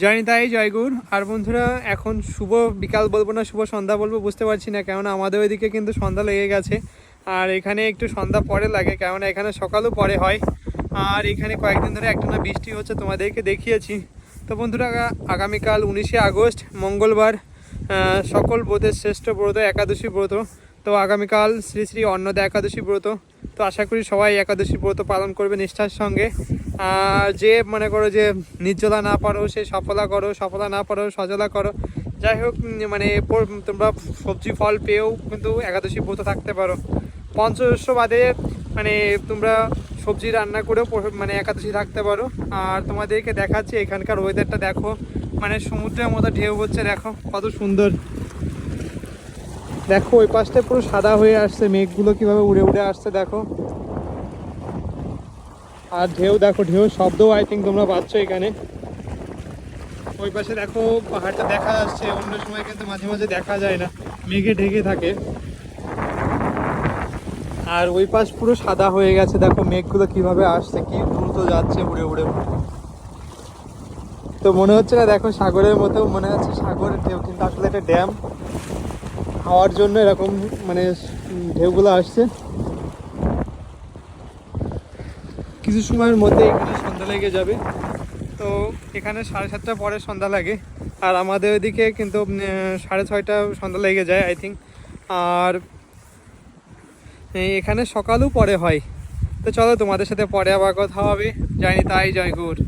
জয় নিতাই জয়গুর আর বন্ধুরা, এখন শুভ বিকাল বলব না, শুভ সন্ধ্যা বলব, বুঝতে পারছি না, কেননা আমাদের ওইদিকে কিন্তু সন্ধ্যা লেগে গেছে। আর এখানে একটু সন্ধ্যা পরে লাগে, কেননা এখানে সকালও পরে হয়। আর এখানে কয়েকদিন ধরে একটা না বৃষ্টি হচ্ছে, তোমাদেরকে দেখিয়েছি। তো বন্ধুরা, আগামীকাল উনিশে আগস্ট, মঙ্গলবার সকল ব্রতের শ্রেষ্ঠ ব্রত একাদশী ব্রত। তো আগামীকাল শ্রী শ্রী অন্নদা একাদশী ব্রত। তো আশা করি সবাই একাদশী ব্রত পালন করবে নিষ্ঠার সঙ্গে। আর যে মনে করো যে নির্জলা না পারো, সে সফলা করো, সফলা না পারো, সজলা করো, যাই হোক মানে তোমরা সবজি ফল পেয়েও কিন্তু একাদশী ব্রত থাকতে পারো। পঞ্চদশ বাদে মানে তোমরা সবজি রান্না করেও মানে একাদশী থাকতে পারো। আর তোমাদেরকে দেখাচ্ছি, এখানকার ওয়েদারটা দেখো মানে সমুদ্রের মতো ঢেউ হচ্ছে, দেখো, কত সুন্দর। দেখো, ওই পাশটা পুরো সাদা হয়ে আসছে, মেঘগুলো কীভাবে উড়ে উড়ে আসছে দেখো। আর ঢেউ, দেখো, ঢেউ শব্দও আই থিঙ্ক তোমরা পাচ্ছ এখানে। ওই পাশে দেখো, পাহাড়টা দেখা যাচ্ছে, অন্য সময় কিন্তু মাঝে মাঝে দেখা যায় না, মেঘে ঢেকে থাকে। আর ওই পাশ পুরো সাদা হয়ে গেছে, দেখো, মেঘগুলো কীভাবে আসছে, কি দ্রুত যাচ্ছে উড়ে উড়ে। তো মনে হচ্ছে না, দেখো, সাগরের মতো, মনে হচ্ছে সাগরের ঢেউ, কিন্তু আসলে এটা ড্যাম। হাওয়ার জন্য এরকম মানে ঢেউগুলো আসছে। কিছু সময়ের মধ্যে এখানে সন্ধ্যা লেগে যাবে। তো এখানে সাড়ে সাতটা পরে সন্ধ্যা লাগে। আর আমাদের ওইদিকে কিন্তু সাড়ে ছয়টা সন্ধ্যা লেগে যায় আই থিঙ্ক আর এখানে সকালও পরে হয়। তো চলো তোমাদের সাথে পরে আবার কথা হবে। জানি তাই জয় গুড়